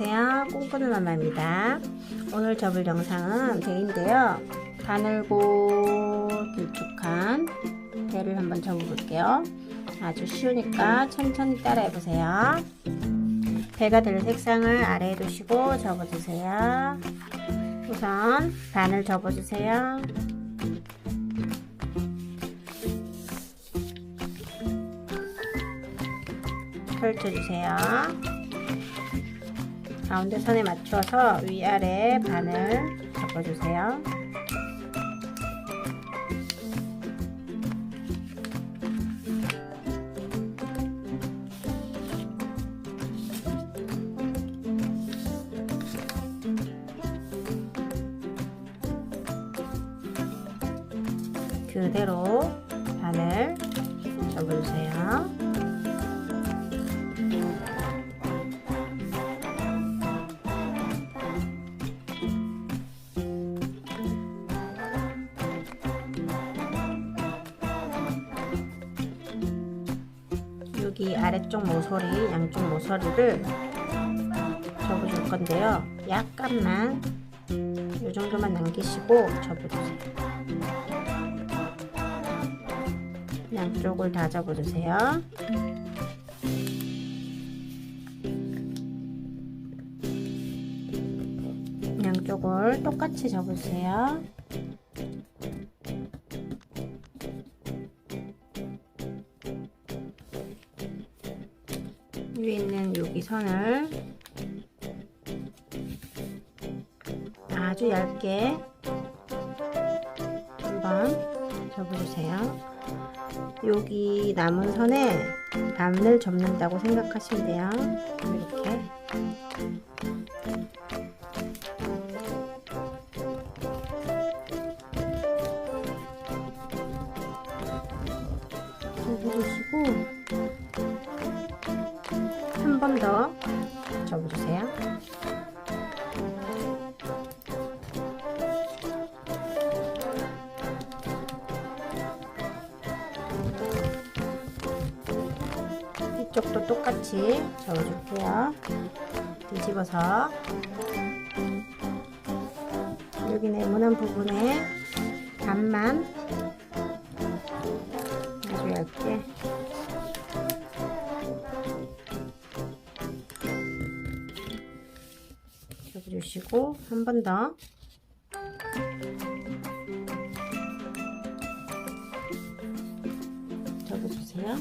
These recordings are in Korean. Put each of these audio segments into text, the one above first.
안녕하세요. 꿈꾸는 엄마입니다. 오늘 접을 영상은 배인데요. 가늘고 길쭉한 배를 한번 접어볼게요. 아주 쉬우니까 천천히 따라 해보세요. 배가 될 색상을 아래에 두시고 접어주세요. 우선 반을 접어주세요. 펼쳐주세요. 가운데 선에 맞춰서 위아래 반을 접어주세요. 그대로 반을 접어주세요. 여기 아래쪽 모서리, 양쪽 모서리를 접어줄 건데요. 약간만 이 정도만 남기시고 접어주세요. 양쪽을 다 접어주세요. 양쪽을 똑같이 접으세요. 위에 있는 여기 선을 아주 얇게 한번 접어주세요. 여기 남은 선에 반을 접는다고 생각하시면 돼요. 이렇게 접어주시고 한번더 접어주세요. 이쪽도 똑같이 접어줄게요. 뒤집어서 여기 네모난 부분에 반만 아주 얇게 접어주시고 한 번 더 접어주세요.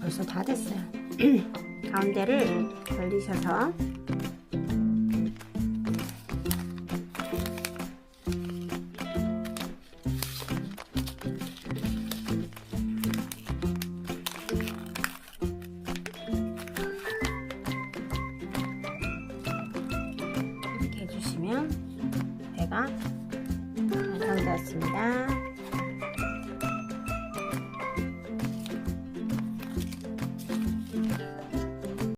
벌써 다 됐어요. 가운데를 벌리셔서 배가 완성되었습니다.